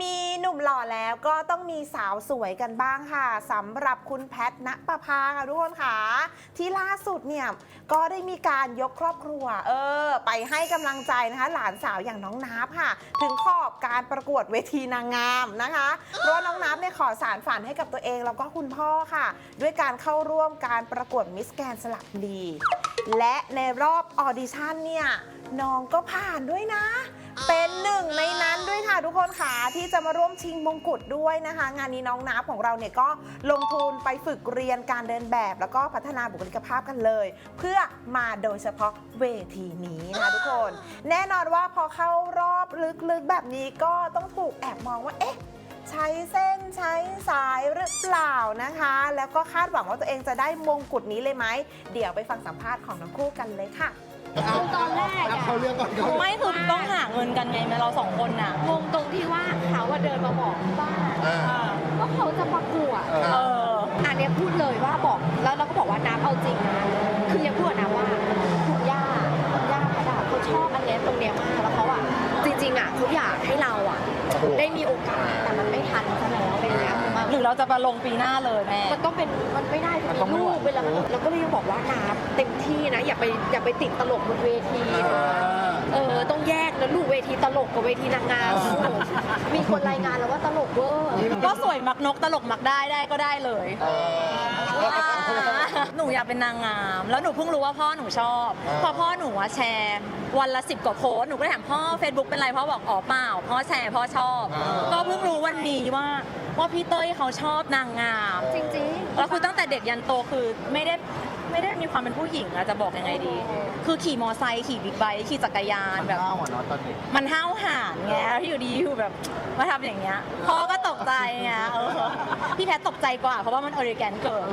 มีหนุ่มหล่อแล้วก็ต้องมีสาวสวยกันบ้างค่ะสำหรับคุณแพทณประภาค่ะทุกคนค่ะ ที่ล่าสุดเนี่ยก็ได้มีการยกครอบครัว เออ ไปให้กำลังใจนะคะ หลานสาวอย่างน้องนับค่ะ ถึงขอบการประกวดเวทีนางงามนะคะเพราะว่าน้องนับเนี่ยขอสารฝันให้กับตัวเอง แล้วก็คุณพ่อค่ะ ด้วยการเข้าร่วมการประกวดมิสแกนสลับบุรีและในรอบออดิชั่นเนี่ยน้องก็ผ่านด้วยนะ เป็นหนึ่งในนั้นด้วยค่ะทุกคนค่ะที่จะมาร่วมชิงมงกุฎด้วยนะคะ งานนี้น้องนับของเราเนี่ยก็ลงทุนไปฝึกเรียนการเดินแบบ แล้วก็พัฒนาบุคลิกภาพกันเลย เพื่อมาโดยเฉพาะเวทีนี้นะคะทุกคน แน่นอนว่าพอเข้ารอบลึกๆแบบนี้ก็ต้องถูกแอบมองว่าเอ๊ะใช้เส้นใช้สายหรือเปล่านะคะ แล้วก็คาดหวังว่าตัวเองจะได้มงกุฎนี้เลยไหม เดี๋ยวไปฟังสัมภาษณ์ของทั้งคู่กันเลยค่ะ คือตอนแรกเอาอะเขาเรื่องก่อนเขาไม่คือต้องหาเงินกันไงแม่เราสองคนน่ะงงตรงที่ว่าเขาอะเดินมาบอกที่บ้านอ่า ว่าเขาจะประกวดเอเอออ อันเนี้ยพูดเลยว่าบอกแล้วเราก็บอกว่าน้ำเอาจริงนะคือยังพูดนะว่าคุณย่าคุณย่าเขาอะเขาชอบอันเนี้ยตรงเนี้ยมากแล้วเขาอะจริงๆอะเขาอยากให้ เราจะมาลงปีหน้าเลยแม่ มันต้องเป็นมันไม่ได้จะมีลูกเวลาเราก็เลยยังบอกว่าน้ำเต็มที่นะ อย่าไปอย่าไปติดตลกบนเวทีนะเออ ต้องแยกนะลูกเวทีตลกกับเวทีนางงามมีคนรายงานแล้วว่าตลกเวอร์ก็สวยมักนกตลกมักได้ได้ก็ได้เลยเออหนูอยากเป็นนางงาม แล้วหนูเพิ่งรู้ว่าพ่อหนูชอบอ่าพอพ่อหนูว่าแชร์วันละสิบกว่าโพสต์หนูก็เลยถามพ่อ Facebook เป็นไรพ่อบอกอ๋อเปล่าพ่อแชร์พ่อชอบ ก็เพิ่งรู้วันนี้ว่าว่าพี่เต้ยเขาชอบนางงาม จริงแล้วคือตั้งแต่เด็กยันโตคือไม่ได้ ไม่ได้มีความเป็นผู้หญิงอะจะบอกยังไงดี คือขี่มอไซค์ขี่บิ๊กไบค์ขี่จักรยานแบบข้าวอะเนาะตอนเด็กมันห้าวหาญไงแล้วอยู่ดีอยู่แบบมาทำอย่างเงี้ยพ่อก็ตกใจไงเออพี่แพทตกใจกว่าเพราะว่ามันออริแกนเกิน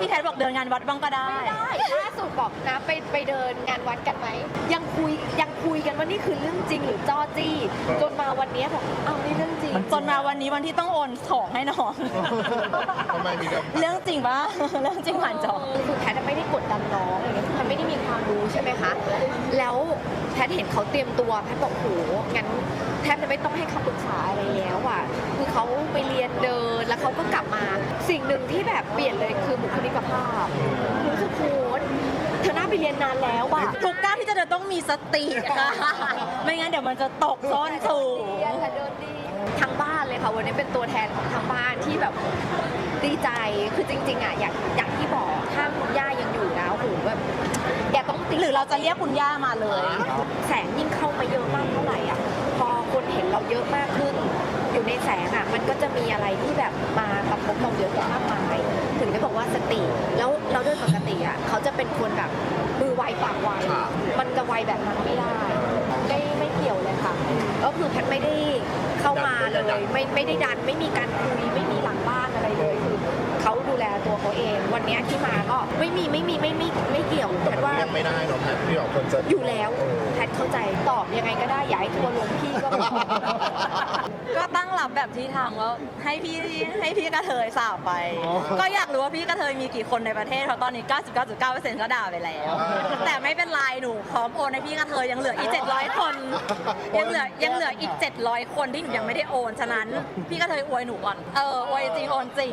พี่แพทบอกเดินงานวัดบ้างก็ได้ๆได้ล่าสุดบอกนะไปไปเดินงานวัดกันไหมยังคุยยัง คุยกันว่านี่คือเรื่องจริงหรือจ้อจี้ จนมาวันเนี้ยบอกอ้าวนี่เรื่องจริง จนมาวันนี้วันที่ต้องโอนของให้น้อง ทำไมมีแบบเรื่องจริงปะ เรื่องจริงผ่านจอ คือแพทย์ไม่ได้กดดันน้องอะไรเงี้ยคือแพทย์ไม่ได้มีความรู้ใช่ไหมคะ แล้วแพทย์เห็นเขาเตรียมตัวแพทย์บอกโหงั้นแทบจะไม่ต้องให้คำปรึกษาอะไรแล้วอะ คือเขาไปเรียนเดินแล้วเขาก็กลับมา สิ่งหนึ่งที่แบบเปลี่ยนเลยคือบุคลิกภาพรู้สึกโห เธอน่าไปเรียนนานแล้วอะทุกก้าวที่จะเดินต้องมีสติค่ะไม่งั้นเดี๋ยวมันจะตกซ้อนสูงเรียนแต่เดินดีทั้งบ้านเลยค่ะวันนี้เป็นตัวแทนของทั้งบ้านที่แบบดีใจคือจริงๆอะอย่างอย่างที่บอกถ้าคุณย่ายังอยู่นะโอ้โหแบบแกต้องติดหรือเราจะเรียกคุณย่ามาเลย แสงยิ่งเข้ามาเยอะมากเท่าไหร่อะพอคนเห็นเราเยอะมากขึ้น อยู่ในแสงอะมันก็จะมีอะไรที่แบบมากระทบเราเยอะแยะมากมายถึงได้บอกว่าสติ แล้วเราโดยปกติ มือไวปากไวมันจะไวแบบนั้นไม่ได้ ไม่ไม่เกี่ยวเลยค่ะ ก็คือแพทย์ไม่ได้เข้ามาเลย ไม่ไม่ได้ดัน ไม่มีการคุยไม่มีหลังบ้านอะไรเลยคือ เขาดูแลตัวเขาเอง วันเนี้ยที่มาก็ไม่มีไม่มีไม่ไม่ไม่เกี่ยวแต่แพทมันย์ว่า เรียกไม่ได้เนาะแพทพี่บอกคนจะอยู่แล้วแพทย์เข้าใจตอบยังไงก็ได้อย่าให้ทัวร์ลงพี่ก็พอ ก็ตั้งรับแบบที่ทำแล้วให้พี่ให้พี่กระเทยสาวไปก็อยากรู้ว่าพี่กระเทยมีกี่คนในประเทศเพราะตอนนี้ 99.9%ก็ด่าไปแล้วแต่ไม่เป็นไรหนูพร้อมโอนให้พี่กระเทยยังเหลืออีก 700 คน ยังเหลือยังเหลืออีก 700 คนที่หนูยังไม่ได้โอน ฉะนั้นพี่กระเทยอวยหนูก่อน เอออวยจริงโอนจริง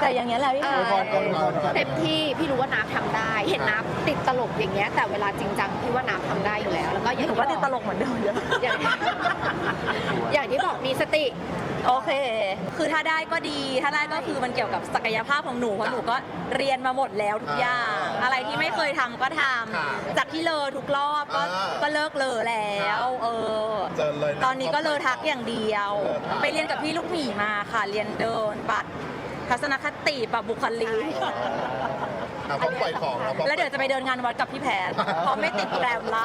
แต่อย่างเงี้ยแหละพี่แพ้พรกันพรกันเต็มที่พี่รู้ว่าน้ำทำได้ เห็นน้ำติดตลกอย่างเงี้ยแต่เวลาจริงจังพี่ว่าน้ำทำได้อยู่แล้วแล้วก็อย่างหนูที่ก็บอกติดตลกเหมือนเดิมเยอะอย่างอย่างที่บอกมีสติ โอเค คือถ้าได้ก็ดี ถ้าได้ก็คือมันเกี่ยวกับศักยภาพของหนูเพราะหนูก็เรียนมาหมดแล้วทุกอย่างอะไรที่ไม่เคยทำก็ทำจากที่เลอทุกรอบก็อ่าก็เลิกเลอแล้ว เออ เจอเลยะตอนนี้ก็เลอทักอย่างเดียวเออครับไปเรียนกับพี่ลูกหมีมาค่ะ เรียนเดินปัด ทัศนคติปรับบุคลิกอะพร้อมปล่อยของนะพร้อมแล้วเดี๋ยวจะไปเดินงานวัดกับพี่แพทย์เพราะไม่ติดแกรมละ